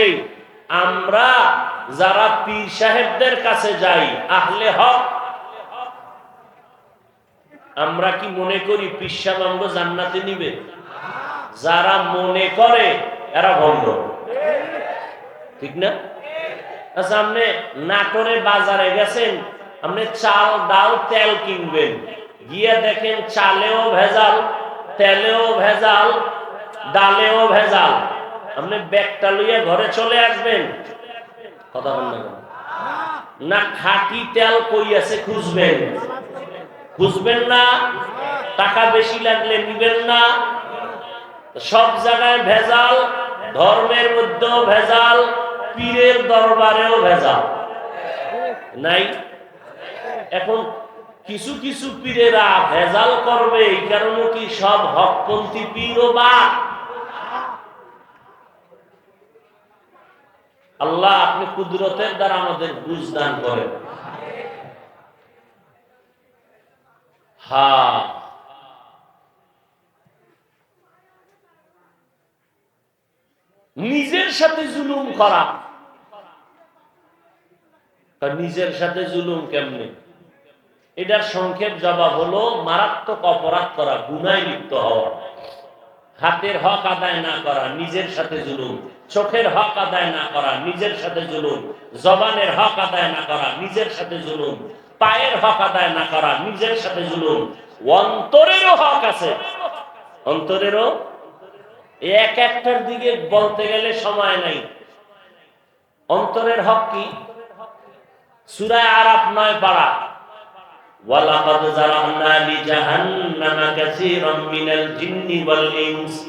বলেই আমরা যারা পীর সাহেবদের কাছে যাই, আহলে হক, আমরা কি মনে করি পীর সাহেব জান্নাতে নিবে? যারা মনে করে, এরা ভণ্ড। ঠিক না? আচ্ছা আপনি নাটোরে বাজারে গেছেন, আপনি চাল, ডাল, তেল কিনবেন। গিয়ে দেখেন চালেও ভেজাল, তেলেও ভেজাল, ডালেও ভেজাল। আপনি ব্যাগটা লইয়া ঘরে চলে আসবেন। কথা বল না? না তেল কই আছে খুঁজবেন। খুঁজবেন না, টাকা বেশি লাগলে নিবেন না। সব জায়গায় ভেজাল, ধর্মের মধ্যেও ভেজাল, পীরের দরবারেও ভেজাল। নাই? এখন কিছু কিছু পীরেরা ভেজাল করবে, এই কারণে কি সব হকপন্থী পীর বা আল্লাহ আপনি কুদরতের দ্বারা আমাদের বুঝ দান করেন। হ্যাঁ নিজের সাথে জুলুম করা। নিজের সাথে জুলুম কেমনে? এটার সংক্ষেপ জবাব হলো, মারাত্মক অপরাধ করা, গুনায় লিপ্ত হওয়া। হাতের হক আদায় না করা, নিজের সাথে জুলুম। চোখের হক আদায় না করা, নিজের সাথে জুলুম। জবানের হক আদায় না করা, নিজের সাথে জুলুম। পায়ের হক আদায় না করা, নিজের সাথে জুলুম। অন্তরেরও হক আছে। অন্তরেরও? এক একটার দিকে বলতে গেলে সময় নাই। অন্তরের হক কি? সুরায় আরাফ নয় পাড়া ওয়ালাকাদ জারাহনা লি কাসীরাম মিনাল জিন্নি ওয়াল ইনসি।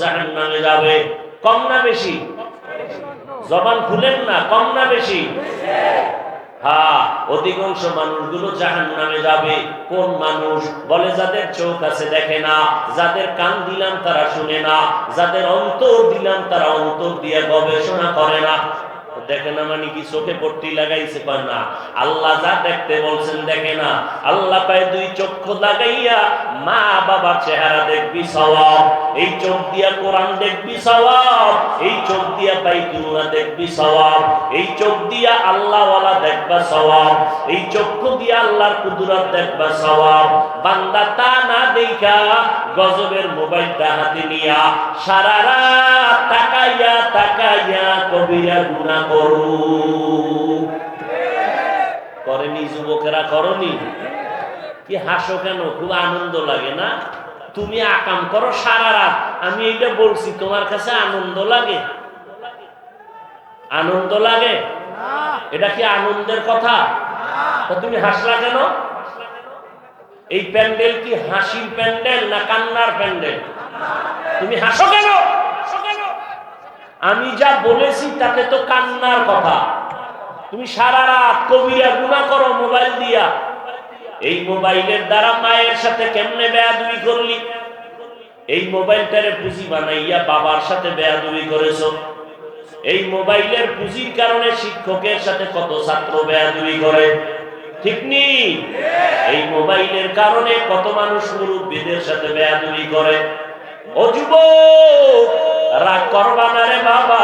জাহান নামে যাবে। কম না বেশি? জবান খুলেন না, কম না বেশি? হ্যাঁ অধিকাংশ মানুষগুলো জাহান নামে যাবে। কোন মানুষ বলে, যাদের চোখ আছে দেখে না, যাদের কান দিলাম তারা শুনে না, যাদের অন্তর দিলাম তারা অন্তর দিয়ে গবেষণা করে না। দেখে না মানে কি চোখে পট্টি লাগাইছে পায় না? আল্লাহ যা দেখতে বলছেন দেখে না। আল্লাহ পায় দুই চক্ষু লাগাইয়া মা বাবার চেহারা দেখবি সওয়াব। এই চোখ দিয়া কোরআন দেখবি সওয়াব, এই চোখ দিয়া বাইতুল্লাহ দেখবি সওয়াব, এই চোখ দিয়া আল্লাহওয়ালা দেখবা সওয়াব, এই চক্ষু দিয়া আল্লাহর কুদরত দেখবা সওয়াব। বান্দা তা না দেখা গজবের মোবাইলটা হাতে নিয়া সারা রাত তাকাইয়া তাকাইয়া কবিরা গুনাহ করু। করেনি যুবকেরা, করনি? কি হাসো কেন? খুব আনন্দ লাগে না? তুমি আকাম করো, সারা রাত আমি এইটা বলছি, তোমার কাছে আনন্দ লাগে? আনন্দ লাগে? এটা কি আনন্দের কথা? তুমি হাসলা কেন? এই প্যান্ডেল কি হাসির প্যান্ডেল না কান্নার প্যান্ডেল? তুমি হাসো কেন? আমি যা বলেছি তাতে তো কান্নার কথা। তুমি সারা রাত কবিরা গুণা করো, মোবাইল দিয়া। এই মোবাইলের দ্বারা মায়ের সাথে কেমনে বেয়াদুই করলি? এই মোবাইলটারে পুঁজি বানাইয়া বাবার সাথে বেয়াদুই করেছ। এই মোবাইলের পুঁজির কারণে শিক্ষকের সাথে কত ছাত্র বেয়াদুই করে? এই মোবাইলের কারণে কত মানুষ মুরব্বীদের সাথে বেয়াদুই করে? ও যুবক, রাগ করবা না রে বাবা।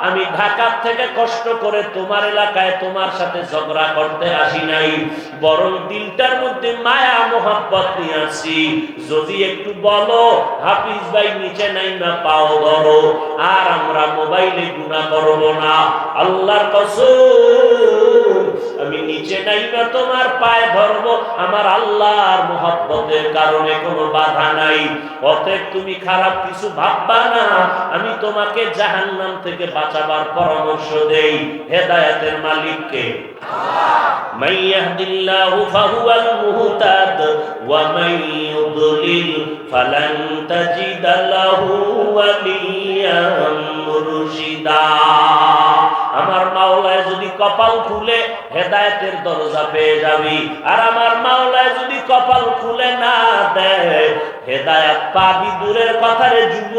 আমি ঢাকার থেকে কষ্ট করে তোমার এলাকায় তোমার সাথে ঝগড়া করতে আসি নাই। বরং দিলটার মধ্যে মায়া, মোহাব্বত নিয়ে আসি। যদি একটু বলো, হাফিজ ভাই নিচে নাই না পাও ধরো। আর আমরা মোবাইলে গুণা করব না। আল্লাহর কসম। আমি নিচে নাই না তোমার পায়ে ধরবো আমার আল্লাহর মোহাব্বতের কারণে কোনো বাধা নাই অতএব তুমি খারাপ কিছু ভাববা না আমি তোমাকে জাহান্নাম থেকে বাঁচাবার পরামর্শ দেই হেদায়েতের মালিককে من يهد الله فهو المهتد ومن يضلل فلن تجد له وليا مرشدا আমার মাওলায় যদি কপাল খুলে, হেদায়তের দরজা পেয়ে যাবি। আর আমার মাওলায় যদি কপাল খুলে না দেয় হেদায়াত পাবি দূরের কথারে যুব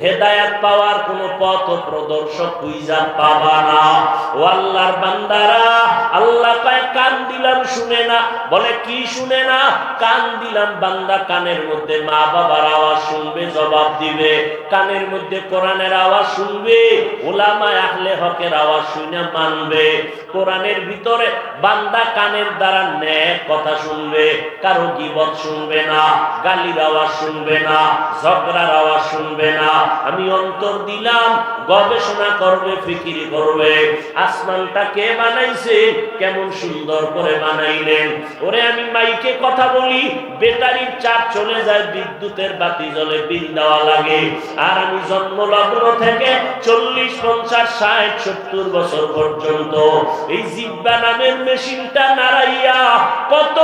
হেদায়াত পাওয়ার কোন পথ প্রদর্শক খুঁজা পাবা না। ও আল্লাহর বান্দারা, আল্লাহ কয়, কান দিলাম শুনে না। বলে, কি শুনে না? কান দিলাম বান্দা কানের মধ্যে। মা বাবার আওয়াজ শুনবে, জবাব দিবে। কানের মধ্যে কোরআনের আওয়াজ শুনবে। ওলামায় আহলে হকের আওয়াজ শুনে মানবে। কোরআনের ভিতরে বান্দা কানের দ্বারা ন্যায় কথা শুনবে। কারও গিবত শুনবে না। গালির আওয়াজ শুনবে না, ঝগড়ার আওয়াজ শুনবে না। আমি অন্তর দিলাম, গবেষণা করবে করবে। আসমানটা কে বানাইছে? কেমন সুন্দর করে বানাইলেন। ওরে আমি মাইকে কথা বলি বেটারির চলে যায়, বিদ্যুতের বাতি জ্বলে বিল দেওয়া লাগে। আর আমি জন্মলগ্ন থেকে চল্লিশ, পঞ্চাশ, ষাট, সত্তর বছর পর্যন্ত এই জিব্বা নামের মেশিনটা নাড়াইয়া কত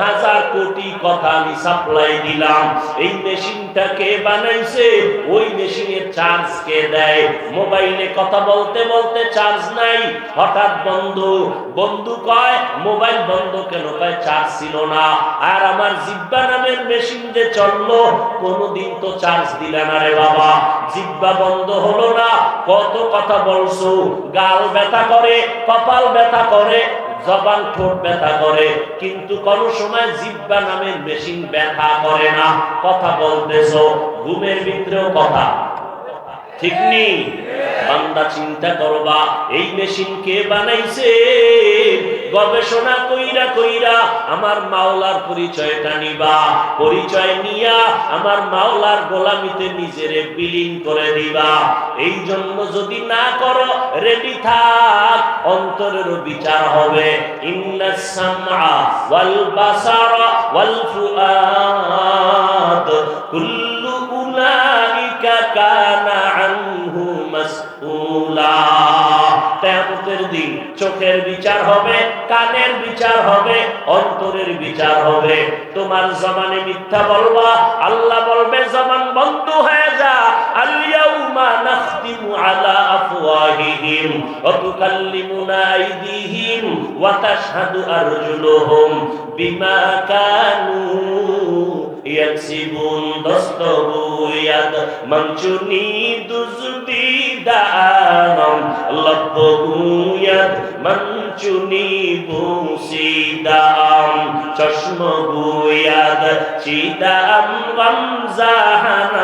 হাজার কোটি কথা আমি সাপ্লাই দিলাম। এই মেশিনটা কে বানাইছে? ওই মেশিনের চার্জ কে দেয়? মোবাইলে কথা বলতে বলতে চার্জ নাই। হঠাৎ বন্ধ, বন্ধু কয়, মোবাইল বন্ধ কেন? কয় চার্জ ছিল না। আর আমার জিব্বা নামের মেশিন যে চলল, কোনোদিন তো চার্জ দিলে না রে বাবা। জিব্বা বন্ধ হলো না। কত কথা বলছো? গাল ব্যথা করে, কপাল ব্যথা করে। জবান ঠোঁট ব্যথা করে, কিন্তু কোন সময় জিব্বা নামের মেশিন ব্যথা করে না। কথা বলতেছো, ঘুমের ভিতরেও কথা। ঠিক নেই বান্দা চিন্তা করবা, এই মেশিন কে বানাইছে? গবেষণা কইরা কইরা আমার মাওলার পরিচয়টা নিবা। পরিচয় নিয়া আমার মাওলার গোলামিতে নিজেরে বিলীন করে দিবা। এই জন্য যদি না করো রেডি থাক অন্তরের বিচার হবে। ইন্নাস সামআ ওয়াল বাসারা ওয়াল ফুআদ, কুল্লু উলাইকা কানা আনহু মাসউলা। কিয়ামতের দিন চোখের বিচার হবে জমানে মিথ্যা বলবা, আল্লাহ বলবে, জমান বন্ধ হয়ে যা। আলিয়াউমা আলা আফওয়াহিহিম ওয়া তুকাল্লিমুনা আইদিহিম ওয়া তাশহাদু আরজুলুহুম বিমা কানু ইয়াকসিবুন দস্তবুয়াদ মঞ্চুনি দুজদি দানম লব্বগুয়াদ মঞ্চুনি বুসিদাম চশমগুয়াদ চিদাম গমজাহানাম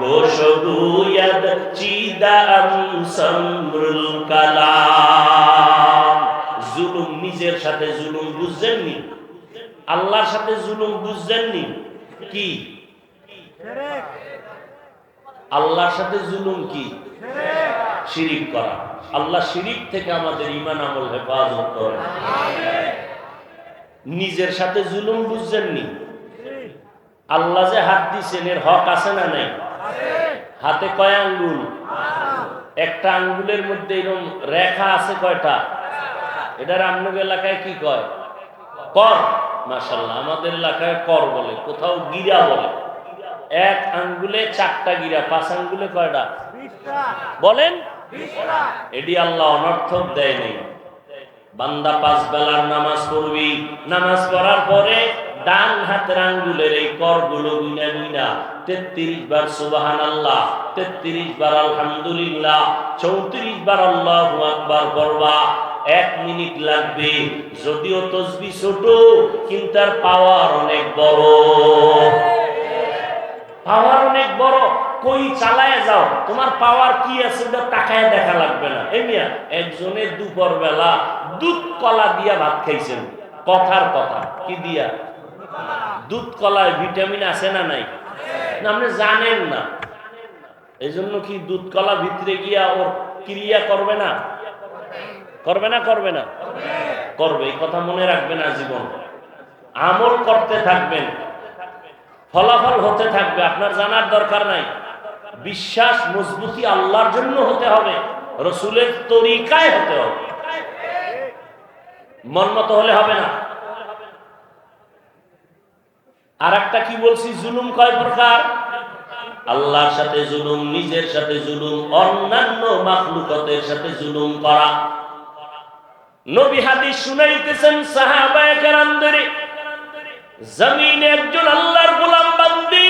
গোশগুয়াদ চিদাম সমরুল কালাম জুলুম নিজের সাথে জুলুম বুঝছেননি? আল্লাহর সাথে জুলুম বুঝছেননি? কি? আল্লাহর সাথে জুলুম কি? শিরিক করা। আল্লাহ শিরিক থেকে আমাদের ইমান আমল হেফাজত করে নিজের সাথে জুলুম বুঝছেননি? আল্লাহ যে হাত দিছেন এর হক আছে না নাই? হাতে কয় আঙ্গুল? একটা আঙ্গুলের মধ্যে এরকম রেখা আছে কয়টা? এটার আমনুগ এলাকায় কি কয়? কর। মাসাল্লাহ আমাদের এলাকায় কর বলে কোথাও গিরা বলে। এক আঙ্গুলে চারটা গিরা পাঁচ আঙ্গুলে কয়টা? বলেন। এটি আল্লাহ অনর্থক দেয় নেই। বান্দা পাঁচ বেলার নামাজ পড়বি, নামাজ পড়ার পরে ডান হাতের আঙ্গুলের এই করগুলো গুইনা তেত্রিশ বার সুবাহান আল্লাহ তেত্রিশ বার আলহামদুলিল্লাহ, চৌত্রিশ বার আল্লাহ আকবার পড়বা, এক মিনিট লাগবে। যদিও তসবি ছোট, কিন্তু তার পাওয়ার অনেক বড়। পাওয়ার অনেক বড়, কই চালায় যাও? তোমার পাওয়ার কি আছে তাকায় দেখা লাগবে না। এই মিয়া, একজনে দুপুর বেলা দুধ কলা দিয়া ভাত খাইছেন। কথার কথা, কি দিয়া? দুধ কলায় ভিটামিন আছে না নাই? না, আপনি জানেন না। এই জন্য কি দুধ কলা ভিতরে গিয়া ওর ক্রিয়া করবে না? করবে না করবে না? করবে, এই কথা মনে রাখবেন আজীবন। আমল করতে থাকবেন। ফলাফল হতে থাকবে, আপনার জানার দরকার নাই। বিশ্বাস মজবুতি আল্লাহর জন্য হতে হবে, রসুলের তরিকায় হতে হবে। মন মতো হলে হবে না। আর একটা কি বলছি, জুলুম কয় প্রকার? আল্লাহর সাথে জুলুম, নিজের সাথে জুলুম, অন্যান্য মাখলুকতের সাথে জুলুম করা। নবী হাদিস শুনাইতেছেন সাহাবায়ে কেরামদের। জমিনে একজন আল্লাহর গোলাম বান্দি।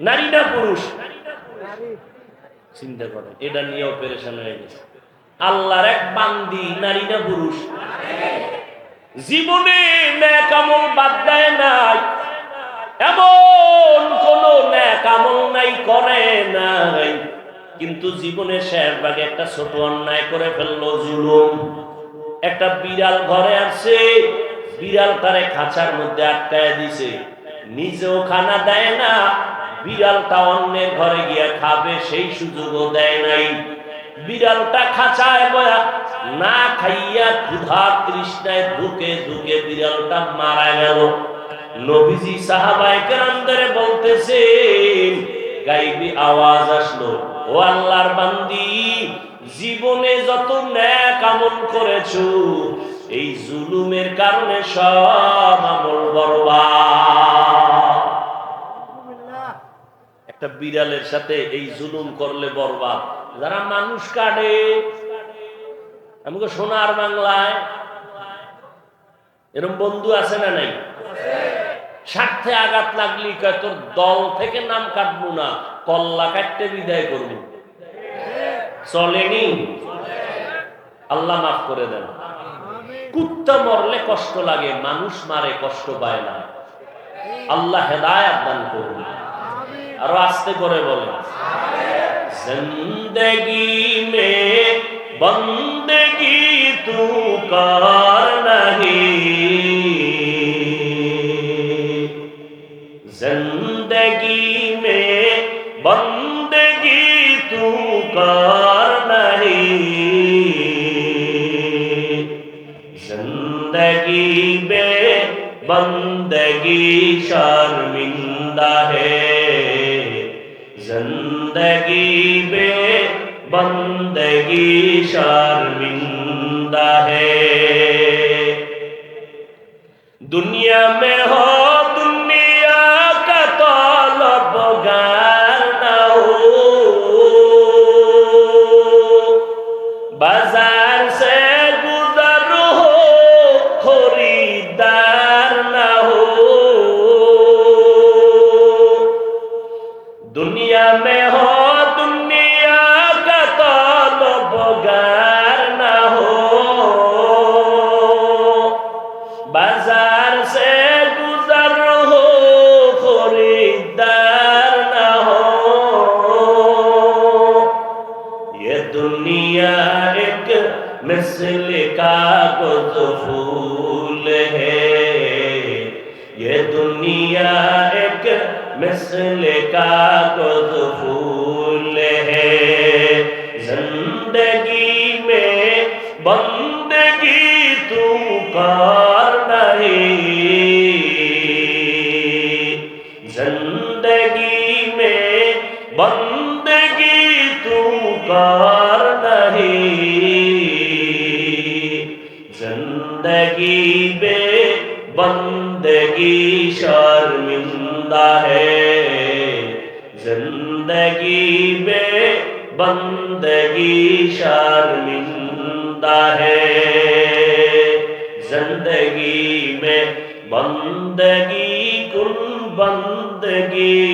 নারী না পুরুষ? চিন্তা করেন, এটা নিয়েও পেরেশান হয়ে গেছে। আল্লাহর এক বান্দি, নারী না পুরুষ? জীবনে ন্যাক আমল বাদ দেয় নাই। এমন কোন ন্যাক আমল নাই, করে নাই। কিন্তু জীবনে শেষ ভাগে একটা ছোট অন্যায় করে ফেলল, জুলুম। একটা বিড়াল ঘরে আসছে বিড়াল তারে খাঁচার মধ্যে আটকায় দিছে। নিজেও খানা দেয় না, বিড়ালটা অন্যের ঘরে গিয়ে খাবে, সেই সুযোগও দেয় নাই। বিড়ালটা খাঁচায় বয়া না খাইয়া ক্ষুধা তৃষ্ণায় ধুকে ধুকে বিড়ালটা মারা গেল। নবীজি সাহাবায়ে কেরামদারে বলতেছেন, গাইবি আওয়াজ আসলো, ও আল্লাহর বান্দি, জীবনে যত ন্যাক আমল করেছ এই জুলুমের কারণে সব আমল একটা বিড়ালের সাথে এই জুলুম করলে বরবাদ। যারা মানুষ কাটে আমাকে সোনার বাংলায়। এরম বন্ধু আছে না নাই? স্বার্থে আঘাত লাগলি তোর দল থেকে নাম কাটবো না, কল্লা কাটতে বিদায় করব। চলেনি? আল্লাহ মাফ করে দেন। কুত্তা মরলে কষ্ট লাগে মানুষ মারে কষ্ট পায় না। আল্লাহ হেদায়াত দান করুন। আরও আস্তে করে বলে জিন্দগি মে বন্দগি তু জিন্দগি মে বন্দগি তু কার بندگی شرمندہ ہے زندگی بے بندگی شرمندہ ہے دنیا میں ہو ज़िंदगी में बंदगी कुल बंदगी।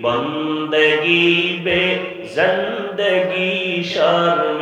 बंदगी बे ज़िंदगी शर्मिंदगी